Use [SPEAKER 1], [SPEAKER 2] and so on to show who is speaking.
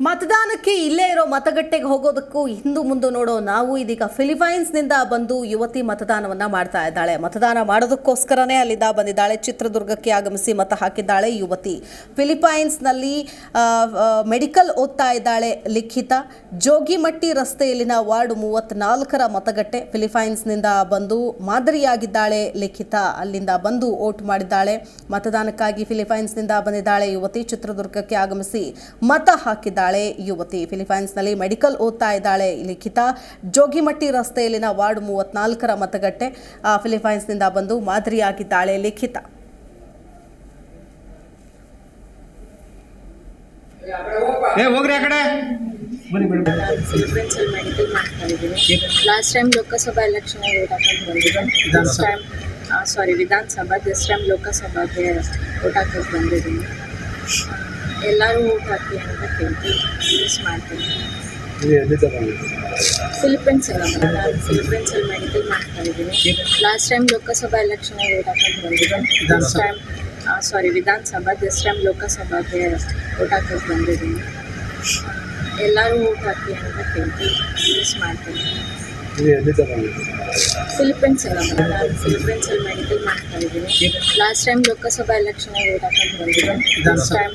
[SPEAKER 1] ಮತದಾನಕ್ಕೆ ಇಲ್ಲೇ ಇರೋ ಮತಗಟ್ಟೆಗೆ ಹೋಗೋದಕ್ಕೂ ಹಿಂದು ಮುಂದೆ ನೋಡೋ ನಾವು ಇದೀಗ ಫಿಲಿಪೈನ್ಸ್ನಿಂದ ಬಂದು ಯುವತಿ ಮತದಾನವನ್ನ ಮಾಡ್ತಾ ಇದ್ದಾಳೆ. ಮತದಾನ ಮಾಡೋದಕ್ಕೋಸ್ಕರನೇ ಅಲ್ಲಿಂದ ಬಂದಿದ್ದಾಳೆ. ಚಿತ್ರದುರ್ಗಕ್ಕೆ ಆಗಮಿಸಿ ಮತ ಹಾಕಿದ್ದಾಳೆ ಯುವತಿ. ಫಿಲಿಪೈನ್ಸ್ನಲ್ಲಿ ಮೆಡಿಕಲ್ ಓದ್ತಾ ಇದ್ದಾಳೆ ಲಿಖಿತ. ಜೋಗಿಮಟ್ಟಿ ರಸ್ತೆಯಲ್ಲಿನ ವಾರ್ಡ್ ಮೂವತ್ತ್ನಾಲ್ಕರ ಮತಗಟ್ಟೆ ಫಿಲಿಪೈನ್ಸ್ನಿಂದ ಬಂದು ಮಾದರಿಯಾಗಿದ್ದಾಳೆ ಲಿಖಿತ. ಅಲ್ಲಿಂದ ಬಂದು ಓಟ್ ಮಾಡಿದ್ದಾಳೆ. ಮತದಾನಕ್ಕಾಗಿ ಫಿಲಿಪೈನ್ಸ್ನಿಂದ ಬಂದಿದ್ದಾಳೆ ಯುವತಿ. ಚಿತ್ರದುರ್ಗಕ್ಕೆ ಆಗಮಿಸಿ ಮತ ಹಾಕಿದ್ದಾಳೆ ಯುವತಿ ಫಿಲಿಪೈನ್ಸ್ನಲ್ಲಿ ಮೆಡಿಕಲ್ ಓದ್ತಾ ಇದ್ದಾಳೆ. ಲಿಖಿತ ಜೋಗಿಮಟ್ಟಿ ರಸ್ತೆಯಲ್ಲಿನ ವಾರ್ಡ್ ಮೂವತ್ನಾಲ್ಕರ ಮತಗಟ್ಟೆ ಆ, ಫಿಲಿಪೈನ್ಸ್ನಿಂದ ಬಂದು ಮಾದರಿಯಾಗಿದ್ದಾಳೆ ಲಿಖಿತ.
[SPEAKER 2] ಮೆಡಿಕಲ್ ಮಾಡ್ತಾ ಇದ್ದೀನಿ ಲಾಸ್ಟ್ ಟೈಮ್ ಲೋಕಸಭಾ ಎಲೆಕ್ಷನ್ ಹಾಕೊಂಡು ಬಂದಿದ್ದೆ. ಟೈಮ್ ಸಾರಿ ವಿಧಾನಸಭಾ ದಿಸ್ ಟೈಮ್ ಲೋಕಸಭಾಗೆ ಓಟ್ ಹಾಕೋಕೆ ಬಂದಿದ್ದೀನಿ. ಎಲ್ಲರೂ ಊಟ ಹಾಕಿ ಅಂತ ಕೇಳ್ತೀವಿ. ಯೂಸ್ ಮಾಡ್ತೀನಿ? ಫಿಲಿಪೈನ್ಸ್ ಅಲ್ಲ ನಾನು ಫಿಲಿಪೈನ್ಸಲ್ಲಿ ಮೆಡಿಕಲ್ ಮಾಡ್ತಾ ಇದ್ದೀನಿ last time Lok Sabha election vote ಹಾಕೊಂಡು ಬಂದಿದ್ದೆ. ದಿಸ್ ಟೈಮ್ ಸಾರಿ ವಿಧಾನಸಭಾ ದಿಸ್ ಟೈಮ್ ಲೋಕಸಭಾಗೆ ವೋಟ್ ಹಾಕೊಂಡು ಬಂದಿದ್ದೀನಿ. ಎಲ್ಲರೂ ಊಟ ಹಾಕಿ ಅಂತ ಕೇಳ್ತೀವಿ. ಯೂಸ್ ಮಾಡ್ತೀನಿ? ಫಿಲಿಪೈನ್ಸ್ ಅಲ್ಲ ನಾನು ಫಿಲಿಪೈನ್ಸಲ್ಲಿ ಮೆಡಿಕಲ್ ಮಾಡ್ತಾ ಇದ್ದೀನಿ last time Lok Sabha election vote ಹಾಕೊಂಡು ಬಂದಿದ್ದೆ. This time